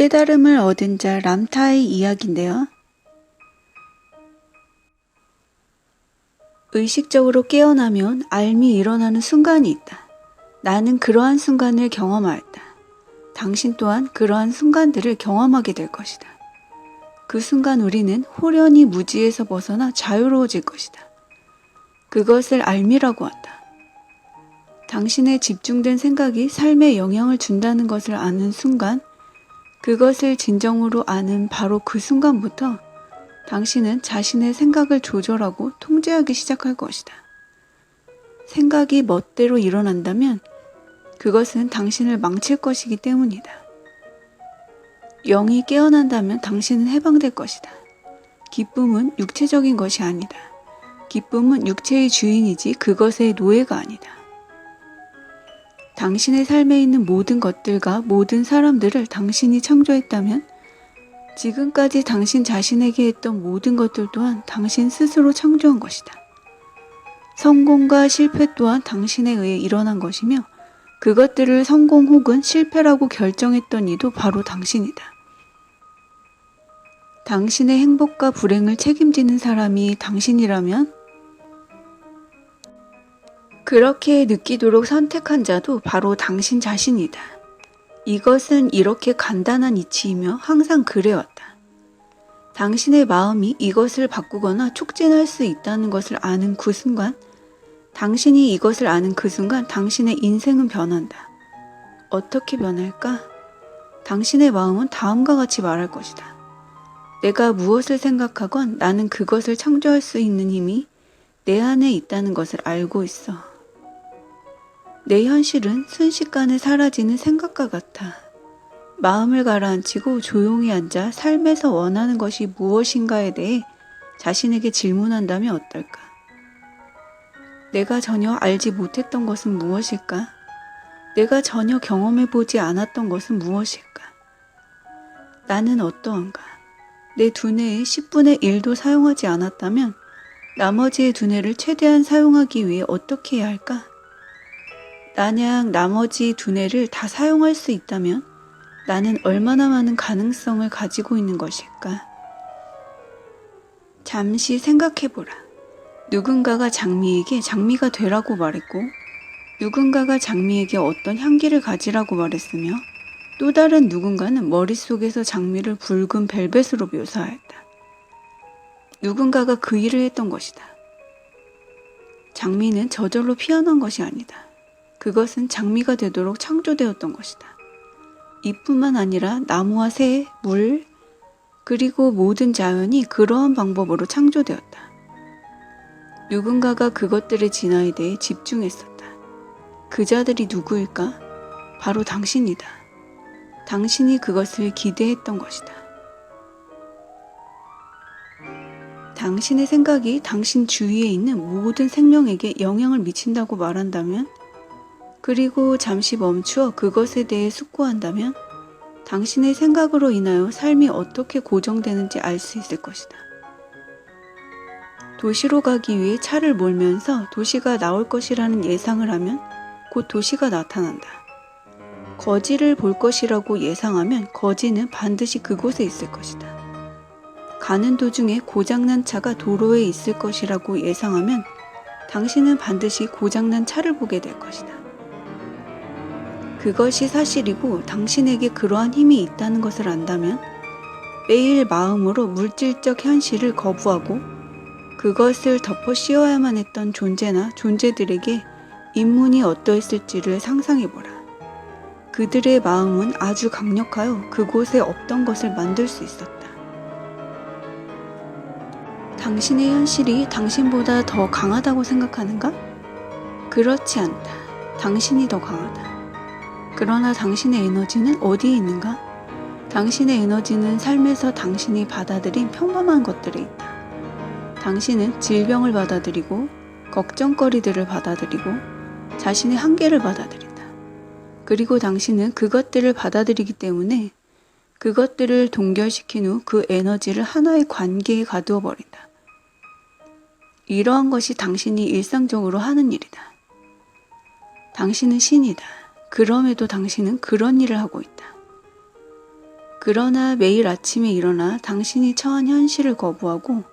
깨달음을 얻은 자 람타의 이야기인데요. 의식적으로 깨어나면 알미 일어나는 순간이 있다. 나는 그러한 순간을 경험하였다. 당신 또한 그러한 순간들을 경험하게 될 것이다. 그 순간 우리는 호련히 무지에서 벗어나 자유로워질 것이다. 그것을 알미라고 한다. 당신의 집중된 생각이 삶에 영향을 준다는 것을 아는 순간, 그것을 진정으로 아는 바로 그 순간부터 당신은 자신의 생각을 조절하고 통제하기 시작할 것이다. 생각이 멋대로 일어난다면 그것은 당신을 망칠 것이기 때문이다. 영이 깨어난다면 당신은 해방될 것이다. 기쁨은 육체적인 것이 아니다. 기쁨은 육체의 주인이지 그것의 노예가 아니다. 당신의 삶에 있는 모든 것들과 모든 사람들을 당신이 창조했다면 지금까지 당신 자신에게 했던 모든 것들 또한 당신 스스로 창조한 것이다. 성공과 실패 또한 당신에 의해 일어난 것이며 그것들을 성공 혹은 실패라고 결정했던 이도 바로 당신이다. 당신의 행복과 불행을 책임지는 사람이 당신이라면 그렇게 느끼도록 선택한 자도 바로 당신 자신이다. 이것은 이렇게 간단한 이치이며 항상 그래왔다. 당신의 마음이 이것을 바꾸거나 촉진할 수 있다는 것을 아는 그 순간, 당신이 이것을 아는 그 순간 당신의 인생은 변한다. 어떻게 변할까? 당신의 마음은 다음과 같이 말할 것이다. 내가 무엇을 생각하건 나는 그것을 창조할 수 있는 힘이 내 안에 있다는 것을 알고 있어. 내 현실은 순식간에 사라지는 생각과 같아. 마음을 가라앉히고 조용히 앉아 삶에서 원하는 것이 무엇인가에 대해 자신에게 질문한다면 어떨까? 내가 전혀 알지 못했던 것은 무엇일까? 내가 전혀 경험해 보지 않았던 것은 무엇일까? 나는 어떠한가? 내 두뇌의 10분의 1도 사용하지 않았다면 나머지의 두뇌를 최대한 사용하기 위해 어떻게 해야 할까? 만약 나머지 두뇌를 다 사용할 수 있다면 나는 얼마나 많은 가능성을 가지고 있는 것일까? 잠시 생각해보라. 누군가가 장미에게 장미가 되라고 말했고, 누군가가 장미에게 어떤 향기를 가지라고 말했으며, 또 다른 누군가는 머릿속에서 장미를 붉은 벨벳으로 묘사하였다. 누군가가 그 일을 했던 것이다. 장미는 저절로 피어난 것이 아니다. 그것은 장미가 되도록 창조되었던 것이다. 이뿐만 아니라 나무와 새, 물, 그리고 모든 자연이 그러한 방법으로 창조되었다. 누군가가 그것들의 진화에 대해 집중했었다. 그 자들이 누구일까? 바로 당신이다. 당신이 그것을 기대했던 것이다. 당신의 생각이 당신 주위에 있는 모든 생명에게 영향을 미친다고 말한다면 그리고 잠시 멈추어 그것에 대해 숙고한다면 당신의 생각으로 인하여 삶이 어떻게 고정되는지 알 수 있을 것이다. 도시로 가기 위해 차를 몰면서 도시가 나올 것이라는 예상을 하면 곧 도시가 나타난다. 거지를 볼 것이라고 예상하면 거지는 반드시 그곳에 있을 것이다. 가는 도중에 고장난 차가 도로에 있을 것이라고 예상하면 당신은 반드시 고장난 차를 보게 될 것이다. 그것이 사실이고 당신에게 그러한 힘이 있다는 것을 안다면 매일 마음으로 물질적 현실을 거부하고 그것을 덮어 씌워야만 했던 존재나 존재들에게 인문이 어떠했을지를 상상해보라. 그들의 마음은 아주 강력하여 그곳에 없던 것을 만들 수 있었다. 당신의 현실이 당신보다 더 강하다고 생각하는가? 그렇지 않다. 당신이 더 강하다. 그러나 당신의 에너지는 어디에 있는가? 당신의 에너지는 삶에서 당신이 받아들인 평범한 것들에 있다. 당신은 질병을 받아들이고 걱정거리들을 받아들이고 자신의 한계를 받아들인다. 그리고 당신은 그것들을 받아들이기 때문에 그것들을 동결시킨 후 그 에너지를 하나의 관계에 가두어 버린다. 이러한 것이 당신이 일상적으로 하는 일이다. 당신은 신이다. 그럼에도 당신은 그런 일을 하고 있다. 그러나 매일 아침에 일어나 당신이 처한 현실을 거부하고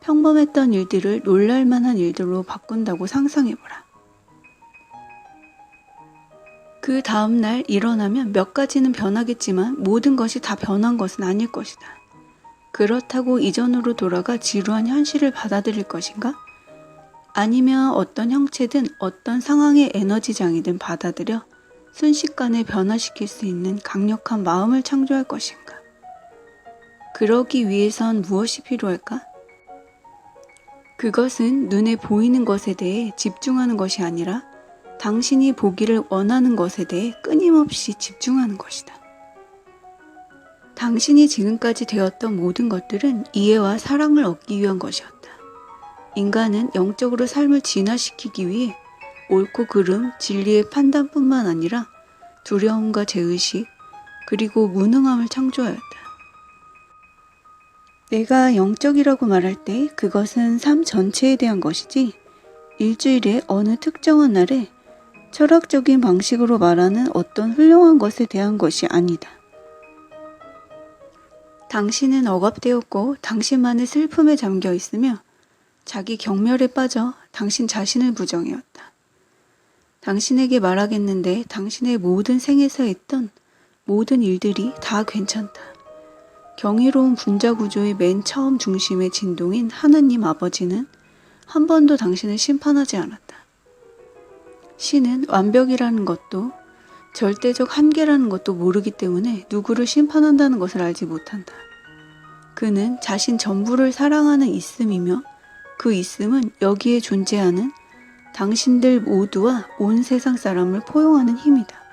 평범했던 일들을 놀랄만한 일들로 바꾼다고 상상해보라. 그 다음날 일어나면 몇 가지는 변하겠지만 모든 것이 다 변한 것은 아닐 것이다. 그렇다고 이전으로 돌아가 지루한 현실을 받아들일 것인가? 아니면 어떤 형체든 어떤 상황의 에너지장이든 받아들여 순식간에 변화시킬 수 있는 강력한 마음을 창조할 것인가? 그러기 위해선 무엇이 필요할까? 그것은 눈에 보이는 것에 대해 집중하는 것이 아니라 당신이 보기를 원하는 것에 대해 끊임없이 집중하는 것이다. 당신이 지금까지 되었던 모든 것들은 이해와 사랑을 얻기 위한 것이었다. 인간은 영적으로 삶을 진화시키기 위해 옳고 그름, 진리의 판단뿐만 아니라 두려움과 죄의식, 그리고 무능함을 창조하였다. 내가 영적이라고 말할 때 그것은 삶 전체에 대한 것이지 일주일에 어느 특정한 날에 철학적인 방식으로 말하는 어떤 훌륭한 것에 대한 것이 아니다. 당신은 억압되었고 당신만의 슬픔에 잠겨 있으며 자기 경멸에 빠져 당신 자신을 부정해왔다. 당신에게 말하겠는데 당신의 모든 생에서 했던 모든 일들이 다 괜찮다. 경이로운 분자 구조의 맨 처음 중심의 진동인 하나님 아버지는 한 번도 당신을 심판하지 않았다. 신은 완벽이라는 것도 절대적 한계라는 것도 모르기 때문에 누구를 심판한다는 것을 알지 못한다. 그는 자신 전부를 사랑하는 있음이며 그 있음은 여기에 존재하는 당신들 모두와 온 세상 사람을 포용하는 힘이다.